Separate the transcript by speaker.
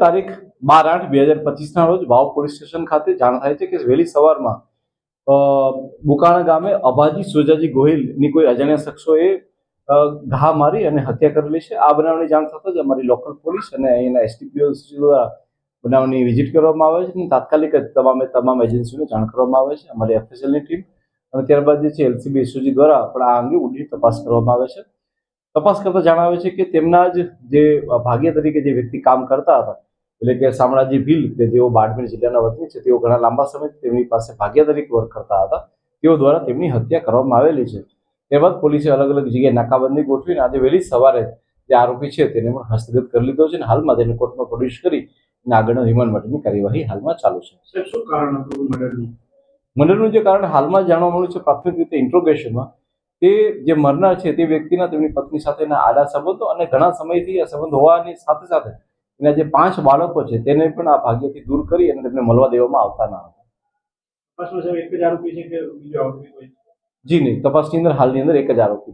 Speaker 1: તારીખ બાર આઠ બે હજાર પચીસના રોજ વાવ પોલીસ સ્ટેશન ખાતે જાણ થાય છે કે વહેલી સવારમાં બુકાણા ગામે અભાજી સોજાજી ગોહિલની કોઈ અજાણ્યા શખ્સોએ ઘા મારી અને હત્યા કરેલી છે. આ બનાવની જાણ થતાં જ અમારી લોકલ પોલીસ અને અહીંના એસટીપીઓ દ્વારા બનાવની વિઝિટ કરવામાં આવે છે અને તાત્કાલિક જ તમામે તમામ એજન્સીઓને જાણ કરવામાં આવે છે. અમારી એફએસએલની ટીમ અને ત્યારબાદ જે છે એલસીબી એસઓજી દ્વારા પણ આ અંગે ઊંડી તપાસ કરવામાં આવે છે. તપાસ કરતા જણાવે છે કે તેમના જ જે ભાગ્ય તરીકે જે વ્યક્તિ કામ કરતા હતા એટલે કે શામળાજી ભીલ કે જેઓ બાડમેર જિલ્લાના વતની છે તેઓ ઘણા લાંબા સમય તેમની પાસે ભાગ્ય તરીકે વર્ક કરતા હતા. તેઓ દ્વારા તેમની હત્યા કરવામાં આવેલી છે. ત્યારબાદ પોલીસે અલગ અલગ જગ્યાએ નાકાબંધી ગોઠવીને આજે વહેલી સવારે જે આરોપી છે તેને પણ હસ્તગત કરી લીધો છે અને હાલમાં તેને કોર્ટમાં પ્રોડ્યુસ કરી આગળના રિમાન્ડ માટેની કાર્યવાહી હાલમાં ચાલુ છે.
Speaker 2: શું કારણ મર્ડરનું?
Speaker 1: જે કારણ હાલમાં જાણવા મળ્યું છે પ્રાથમિક રીતે ઇન્ટ્રોગેશનમાં તે જે મરનાર છે તે વ્યક્તિના તેમની પત્ની સાથેના આડા સંબંધો અને ઘણા સમયથી આ સંબંધ હોવાની સાથે સાથે એના જે પાંચ બાળકો છે તેને પણ આ ભાગ્યથી દૂર કરી અને તેમને મળવા દેવામાં આવતા ના હતા.
Speaker 2: એક જ
Speaker 1: નહીં તપાસની અંદર હાલની અંદર એક જ આરોપી